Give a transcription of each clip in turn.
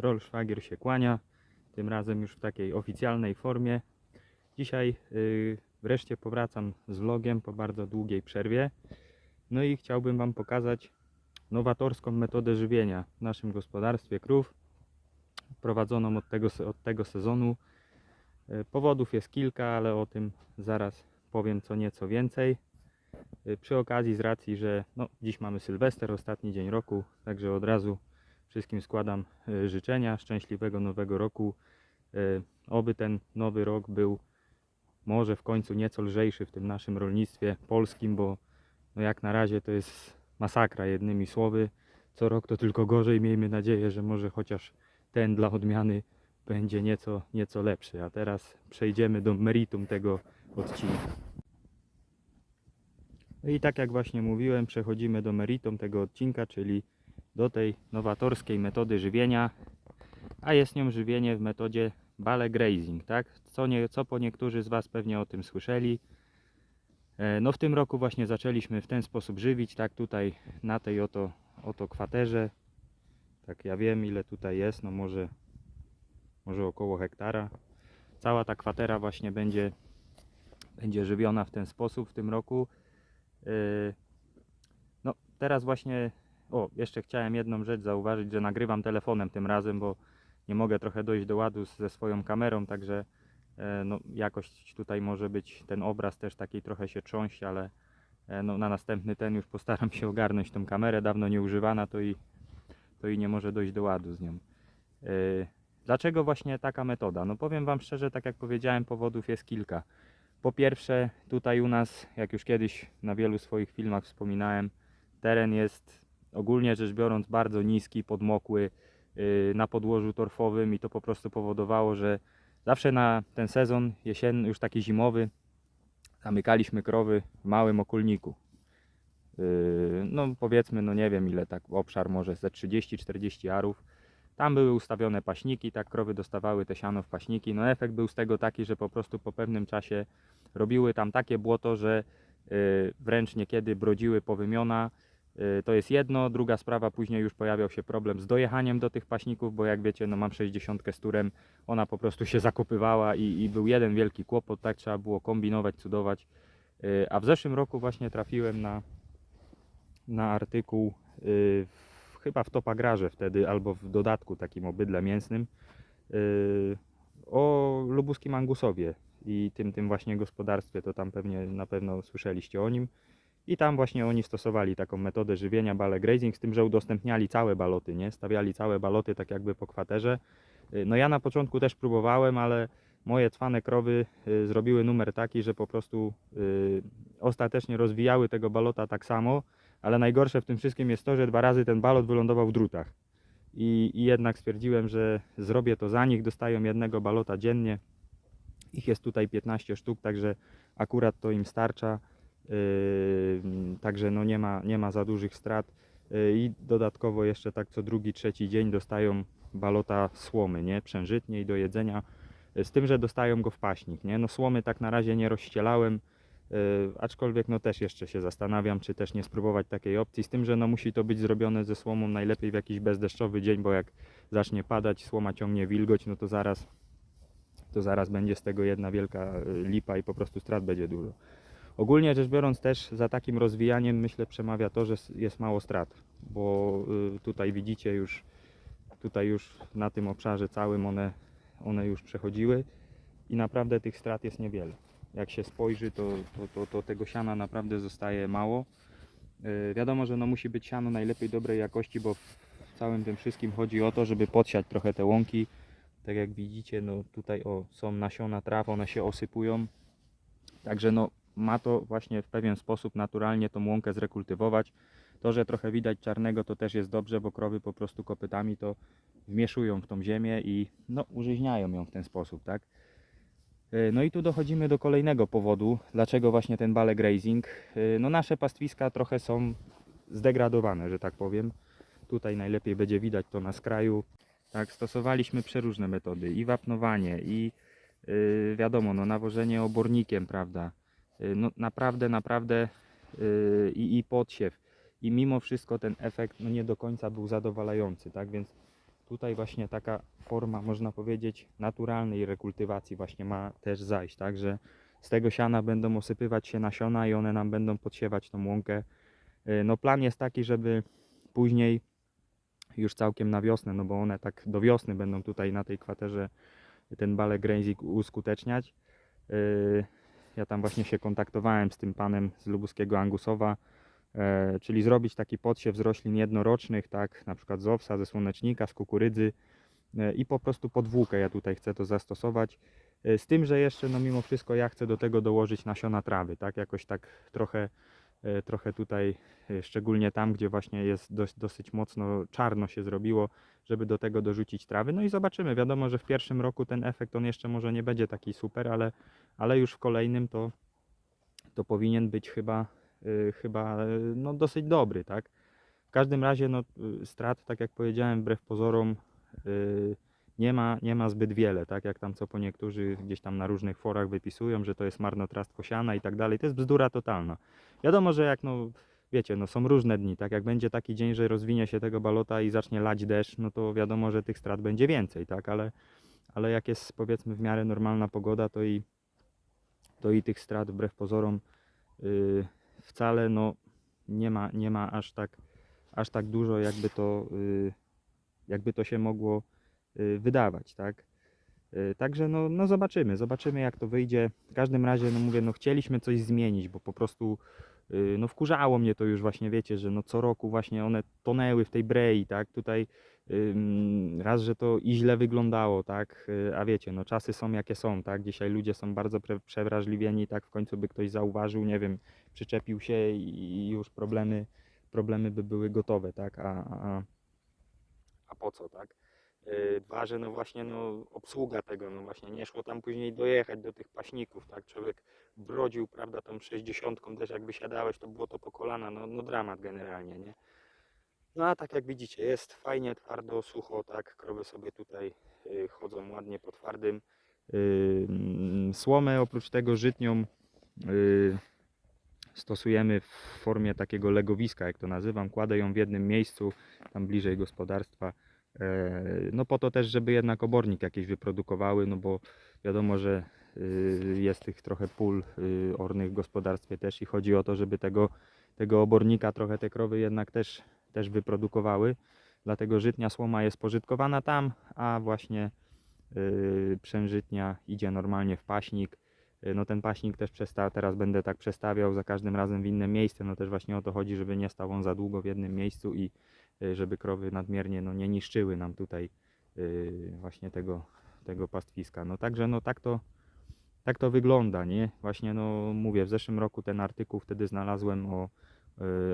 Rol Szwagier się kłania, tym razem już w takiej oficjalnej formie. Dzisiaj y, wreszcie powracam z vlogiem po bardzo długiej przerwie. No i chciałbym Wam pokazać nowatorską metodę żywienia w naszym gospodarstwie krów, prowadzoną od tego, od tego sezonu. Y, Powodów jest kilka, ale o tym zaraz powiem co nieco więcej. Y, Przy okazji, z racji, że no, dziś mamy Sylwester, ostatni dzień roku, także od razu wszystkim składam y, życzenia szczęśliwego nowego roku. Y, Oby ten nowy rok był może w końcu nieco lżejszy w tym naszym rolnictwie polskim, bo no jak na razie to jest masakra jednymi słowy. Co rok to tylko gorzej. Miejmy nadzieję, że może chociaż ten dla odmiany będzie nieco, nieco lepszy. A teraz przejdziemy do meritum tego odcinka. No i tak jak właśnie mówiłem, przechodzimy do meritum tego odcinka, czyli do tej nowatorskiej metody żywienia, a jest nią żywienie w metodzie bale grazing, tak? Co, nie, co po niektórzy z Was pewnie o tym słyszeli. E, No w tym roku właśnie zaczęliśmy w ten sposób żywić, tak tutaj na tej oto, oto kwaterze. Tak ja wiem ile tutaj jest, no może, może około hektara. Cała ta kwatera właśnie będzie, będzie żywiona w ten sposób w tym roku. E, No teraz właśnie, o jeszcze chciałem jedną rzecz zauważyć, że nagrywam telefonem tym razem, bo nie mogę trochę dojść do ładu ze swoją kamerą, także e, no, jakość tutaj może być, ten obraz też taki trochę się trząść, ale e, no, na następny ten już postaram się ogarnąć tą kamerę, dawno nieużywana, to i, to i nie może dojść do ładu z nią. E, Dlaczego właśnie taka metoda? No powiem Wam szczerze, tak jak powiedziałem, powodów jest kilka. Po pierwsze, tutaj u nas, jak już kiedyś na wielu swoich filmach wspominałem, teren jest ogólnie rzecz biorąc bardzo niski, podmokły, yy, na podłożu torfowym i to po prostu powodowało, że zawsze na ten sezon jesienny, już taki zimowy, zamykaliśmy krowy w małym okulniku. Yy, No powiedzmy, no nie wiem ile tak obszar może ze 30-40 arów. Tam były ustawione paśniki, tak krowy dostawały te siano w paśniki. No efekt był z tego taki, że po prostu po pewnym czasie robiły tam takie błoto, że yy, wręcz niekiedy brodziły powymiona. Yy, To jest jedno. Druga sprawa, później już pojawiał się problem z dojechaniem do tych paśników, bo jak wiecie, no mam 60 z turem, ona po prostu się zakopywała i, i był jeden wielki kłopot, tak trzeba było kombinować, cudować. Yy, A w zeszłym roku właśnie trafiłem na, na artykuł w, chyba w Topagrarze wtedy, albo w dodatku takim o bydle mięsnym o lubuskim angusowie i tym, tym właśnie gospodarstwie, to tam pewnie na pewno słyszeliście o nim. I tam właśnie oni stosowali taką metodę żywienia bale grazing, z tym, że udostępniali całe baloty, nie? Stawiali całe baloty tak jakby po kwaterze. Y, No ja na początku też próbowałem, ale moje cwane krowy y, zrobiły numer taki, że po prostu y, ostatecznie rozwijały tego balota tak samo, ale najgorsze w tym wszystkim jest to, że dwa razy ten balot wylądował w drutach. I, I jednak stwierdziłem, że zrobię to za nich, dostają jednego balota dziennie. Ich jest tutaj 15 sztuk, także akurat to im starcza. Także no nie, ma, nie ma za dużych strat. Yy, I dodatkowo jeszcze tak co drugi, trzeci dzień dostają balota słomy, nie? Przężytniej do jedzenia. Yy, Z tym, że dostają go w paśnik, nie? No słomy tak na razie nie rozścielałem. yy, Aczkolwiek no też jeszcze się zastanawiam, czy też nie spróbować takiej opcji. Z tym, że no musi to być zrobione ze słomą najlepiej w jakiś bezdeszczowy dzień, bo jak zacznie padać, słoma ciągnie wilgoć, no to zaraz to zaraz będzie z tego jedna wielka y, lipa i po prostu strat będzie dużo. Ogólnie rzecz biorąc też za takim rozwijaniem myślę przemawia to, że jest mało strat, bo y, tutaj widzicie już tutaj już na tym obszarze całym one, one już przechodziły i naprawdę tych strat jest niewiele. Jak się spojrzy to, to, to, to tego siana naprawdę zostaje mało. Y, Wiadomo, że no musi być siano najlepiej dobrej jakości, bo w całym tym wszystkim chodzi o to, żeby podsiać trochę te łąki. Tak jak widzicie, no tutaj o, są nasiona traw, one się osypują. Także no ma to właśnie w pewien sposób naturalnie tą łąkę zrekultywować. To, że trochę widać czarnego to też jest dobrze, bo krowy po prostu kopytami to wmieszują w tą ziemię i no użyźniają ją w ten sposób, tak? Yy, No i tu dochodzimy do kolejnego powodu, dlaczego właśnie ten bale grazing. Yy, No nasze pastwiska trochę są zdegradowane, że tak powiem. Tutaj najlepiej będzie widać to na skraju. Tak, stosowaliśmy przeróżne metody i wapnowanie i yy, wiadomo, no nawożenie obornikiem, prawda? Yy, no naprawdę, naprawdę yy, i, podsiew. I mimo wszystko ten efekt no nie do końca był zadowalający, tak? Więc tutaj właśnie taka forma, można powiedzieć, naturalnej rekultywacji właśnie ma też zajść, tak, że z tego siana będą osypywać się nasiona i one nam będą podsiewać tą łąkę. Y, No plan jest taki, żeby później już całkiem na wiosnę, no bo one tak do wiosny będą tutaj na tej kwaterze ten bale grazing uskuteczniać. Ja tam właśnie się kontaktowałem z tym panem z lubuskiego Angusowa, e, czyli zrobić taki podsiew z roślin jednorocznych, tak, na przykład z owsa, ze słonecznika, z kukurydzy e, i po prostu podwółkę ja tutaj chcę to zastosować. E, Z tym, że jeszcze no mimo wszystko ja chcę do tego dołożyć nasiona trawy, tak, jakoś tak trochę, trochę tutaj, e, szczególnie tam, gdzie właśnie jest dość, dosyć mocno czarno się zrobiło, żeby do tego dorzucić trawy. No i zobaczymy. Wiadomo, że w pierwszym roku ten efekt on jeszcze może nie będzie taki super, ale, ale już w kolejnym to, to powinien być chyba, y, chyba no, dosyć dobry, tak? W każdym razie no, strat, tak jak powiedziałem, wbrew pozorom y, nie ma, nie ma zbyt wiele, tak? Jak tam co po niektórzy gdzieś tam na różnych forach wypisują, że to jest marnotrawstwo siana i tak dalej. To jest bzdura totalna. Wiadomo, że jak no wiecie, no są różne dni, tak? Jak będzie taki dzień, że rozwinie się tego balota i zacznie lać deszcz, no to wiadomo, że tych strat będzie więcej, tak? Ale, ale jak jest powiedzmy w miarę normalna pogoda, to i, to i tych strat wbrew pozorom yy, wcale no nie ma, nie ma aż tak, aż tak dużo, jakby to, yy, jakby to się mogło wydawać, tak? Yy, Także no, no zobaczymy, zobaczymy jak to wyjdzie. W każdym razie, no mówię, no chcieliśmy coś zmienić, bo po prostu Yy, no wkurzało mnie to już właśnie, wiecie, że no co roku właśnie one tonęły w tej brei, tak, tutaj raz, że to i źle wyglądało, tak, a wiecie, no czasy są jakie są, tak, dzisiaj ludzie są bardzo przewrażliwieni, tak, w końcu by ktoś zauważył, nie wiem, przyczepił się i już problemy, problemy by były gotowe, tak, a, a, a po co, tak. Dwa, że no właśnie no, obsługa tego, no właśnie nie szło tam później dojechać do tych paśników, tak, człowiek brodził, prawda, tą 60 też jakby siadałeś, to było to po kolana, no, no dramat generalnie, nie? No a tak jak widzicie, jest fajnie, twardo, sucho, tak, krowy sobie tutaj y, chodzą ładnie po twardym. Y, mm, słomę oprócz tego żytnią y, stosujemy w formie takiego legowiska, jak to nazywam, kładę ją w jednym miejscu, tam bliżej gospodarstwa, no po to też, żeby jednak obornik jakieś wyprodukowały, no bo wiadomo, że y, jest tych trochę pól y, ornych w gospodarstwie też i chodzi o to, żeby tego, tego obornika trochę te krowy jednak też, też wyprodukowały. Dlatego żytnia słoma jest pożytkowana tam, a właśnie y, przężytnia idzie normalnie w paśnik. No ten paśnik też przesta- teraz będę tak przestawiał za każdym razem w inne miejsce. No też właśnie o to chodzi, żeby nie stał on za długo w jednym miejscu i żeby krowy nadmiernie no, nie niszczyły nam tutaj y, właśnie tego, tego pastwiska. No także no tak to, tak to wygląda, nie? Właśnie no mówię, w zeszłym roku ten artykuł wtedy znalazłem o, y,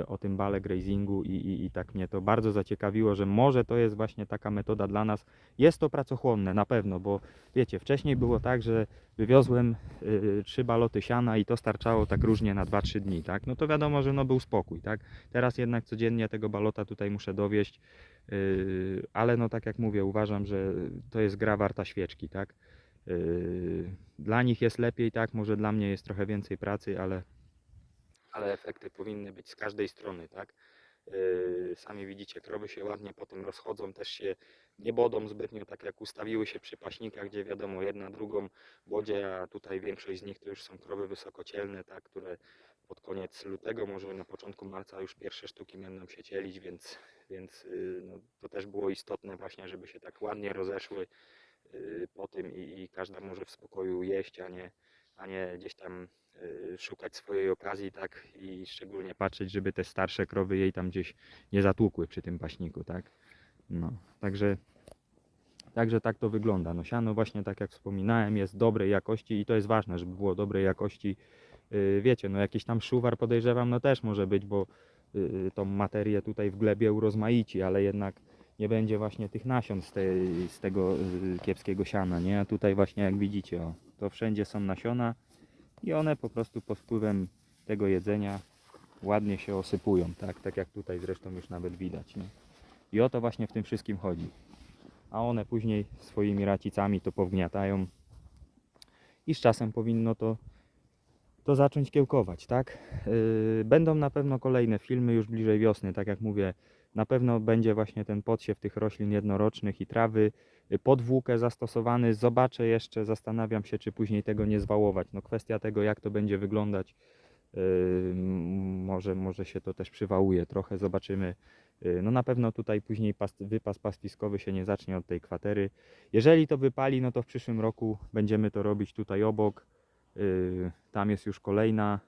o tym bale grazingu i, i, i tak mnie to bardzo zaciekawiło, że może to jest właśnie taka metoda dla nas. Jest to pracochłonne na pewno, bo wiecie, wcześniej było tak, że wywiozłem y, trzy baloty siana i to starczało tak różnie na 2-3 dni, tak? No to wiadomo, że no był spokój, tak? Teraz jednak codziennie tego balota tutaj muszę dowieść, y, ale no tak jak mówię, uważam, że to jest gra warta świeczki, tak? Dla nich jest lepiej, tak, może dla mnie jest trochę więcej pracy, ale, ale efekty powinny być z każdej strony, tak. Yy, Sami widzicie, krowy się ładnie potem rozchodzą, też się nie bodą zbytnio, tak jak ustawiły się przy paśnikach, gdzie wiadomo, jedna drugą bodzie, a tutaj większość z nich to już są krowy wysokocielne, tak, które pod koniec lutego, może na początku marca już pierwsze sztuki będą się cielić, więc, więc yy, no, to też było istotne właśnie, żeby się tak ładnie rozeszły y, po tym i, i każda może w spokoju jeść, a nie, a nie gdzieś tam szukać swojej okazji, tak? I szczególnie patrzeć, żeby te starsze krowy jej tam gdzieś nie zatłukły przy tym paśniku, tak? No, także, także tak to wygląda. No siano właśnie tak jak wspominałem jest dobrej jakości i to jest ważne, żeby było dobrej jakości. Y, Wiecie, no jakiś tam szuwar podejrzewam, no też może być, bo y, tą materię tutaj w glebie urozmaici, ale jednak nie będzie właśnie tych nasion z, z tego y, kiepskiego siana, nie? A tutaj właśnie jak widzicie, o, to wszędzie są nasiona i one po prostu pod wpływem tego jedzenia ładnie się osypują, tak? Tak jak tutaj zresztą już nawet widać, nie? I o to właśnie w tym wszystkim chodzi. A one później swoimi racicami to powgniatają i z czasem powinno to to zacząć kiełkować, tak? Yy, Będą na pewno kolejne filmy już bliżej wiosny, tak jak mówię, Na pewno będzie właśnie ten podsiew tych roślin jednorocznych i trawy, y, podwłókę zastosowany. Zobaczę jeszcze, zastanawiam się, czy później tego nie zwałować. No kwestia tego, jak to będzie wyglądać, m- może, może się to też przywałuje trochę, zobaczymy. Yy, No na pewno tutaj później wypas pastwiskowy się nie zacznie od tej kwatery. Jeżeli to wypali, no to w przyszłym roku będziemy to robić tutaj obok. Tam jest już kolejna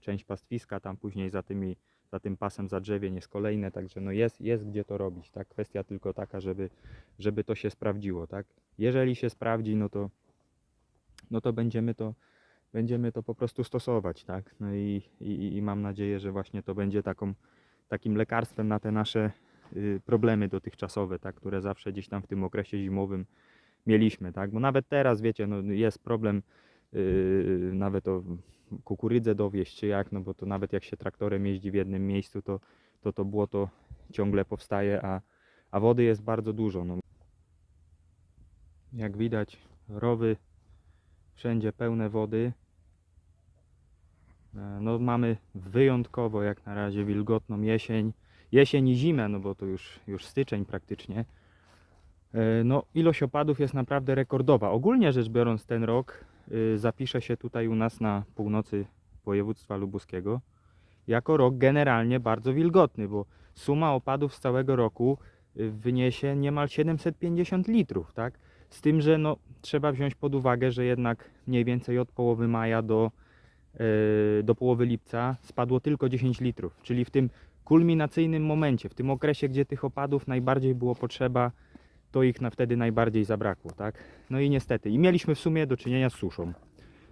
część pastwiska, tam później za, tymi, za tym pasem zadrzewień jest kolejne, także no jest, jest gdzie to robić. Tak? Kwestia tylko taka, żeby, żeby to się sprawdziło. Tak? Jeżeli się sprawdzi, no to, no to będziemy to będziemy to po prostu stosować, tak? No i, i, i mam nadzieję, że właśnie to będzie taką, takim lekarstwem na te nasze y, problemy dotychczasowe, tak? które zawsze gdzieś tam w tym okresie zimowym mieliśmy, tak? Bo nawet teraz, wiecie, no jest problem nawet o kukurydzę dowieść, czy jak, no bo to nawet jak się traktorem jeździ w jednym miejscu, to to, to błoto ciągle powstaje, a, a wody jest bardzo dużo. No. Jak widać, rowy wszędzie pełne wody. E, No mamy wyjątkowo jak na razie wilgotną jesień. Jesień i zimę, no bo to już, już styczeń praktycznie. E, No ilość opadów jest naprawdę rekordowa. Ogólnie rzecz biorąc ten rok y, zapisze się tutaj u nas na północy województwa lubuskiego jako rok generalnie bardzo wilgotny, bo suma opadów z całego roku y, wyniesie niemal 750 litrów, tak? Z tym, że no, trzeba wziąć pod uwagę, że jednak mniej więcej od połowy maja do, e, do połowy lipca spadło tylko 10 litrów, czyli w tym kulminacyjnym momencie, w tym okresie, gdzie tych opadów najbardziej było potrzeba, to ich na wtedy najbardziej zabrakło, tak? No i niestety, i mieliśmy w sumie do czynienia z suszą,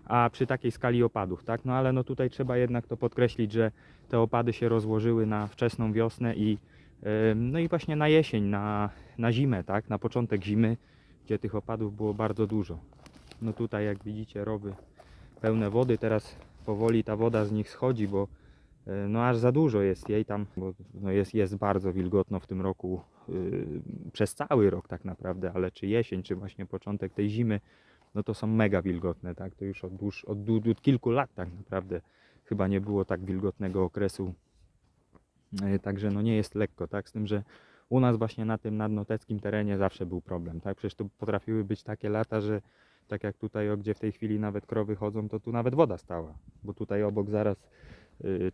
a przy takiej skali opadów, tak? No ale no tutaj trzeba jednak to podkreślić, że te opady się rozłożyły na wczesną wiosnę i no i właśnie na jesień, na, na zimę, tak? Na początek zimy, gdzie tych opadów było bardzo dużo. No tutaj jak widzicie rowy pełne wody, teraz powoli ta woda z nich schodzi, bo no aż za dużo jest jej tam, bo no jest, jest bardzo wilgotno w tym roku yy, przez cały rok tak naprawdę, ale czy jesień, czy właśnie początek tej zimy, no to są mega wilgotne, tak? To już od, dłuż, od, od kilku lat tak naprawdę chyba nie było tak wilgotnego okresu. Yy, Także no nie jest lekko, tak? Z tym, że u nas właśnie na tym nadnoteckim terenie zawsze był problem, tak? Przecież tu potrafiły być takie lata, że tak jak tutaj, o gdzie w tej chwili nawet krowy chodzą, to tu nawet woda stała, bo tutaj obok zaraz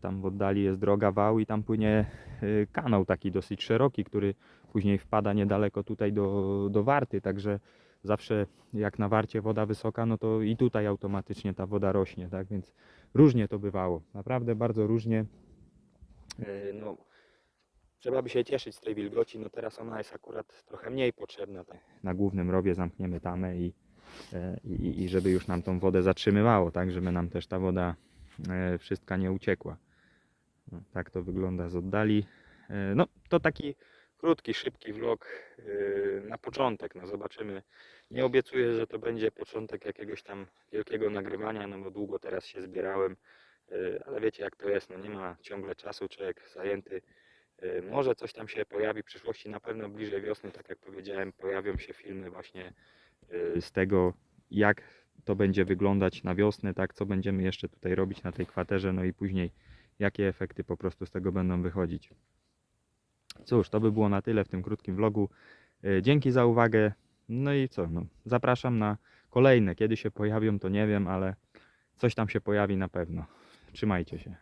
tam w oddali jest droga wał i tam płynie y, kanał taki dosyć szeroki, który później wpada niedaleko tutaj do, do warty, także zawsze jak na warcie woda wysoka, no to i tutaj automatycznie ta woda rośnie, tak? Więc różnie to bywało, naprawdę bardzo różnie. Y, No, trzeba by się cieszyć z tej wilgoci, no teraz ona jest akurat trochę mniej potrzebna. tak. Na głównym rowie zamkniemy tamę i, i, i żeby już nam tą wodę zatrzymywało, tak, żeby nam też ta woda wszystka nie uciekła. No, tak to wygląda z oddali. E, No, to taki krótki, szybki vlog e, na początek, no zobaczymy. Nie obiecuję, że to będzie początek jakiegoś tam wielkiego nagrywania, no bo długo teraz się zbierałem, e, ale wiecie jak to jest, no nie ma ciągle czasu, człowiek zajęty Może coś tam się pojawi w przyszłości, na pewno bliżej wiosny, tak jak powiedziałem, pojawią się filmy właśnie z tego, jak to będzie wyglądać na wiosnę, tak, co będziemy jeszcze tutaj robić na tej kwaterze, no i później jakie efekty po prostu z tego będą wychodzić. Cóż, to by było na tyle w tym krótkim vlogu. Y, Dzięki za uwagę. No i co, no, zapraszam na kolejne. Kiedy się pojawią, to nie wiem, ale coś tam się pojawi na pewno. Trzymajcie się.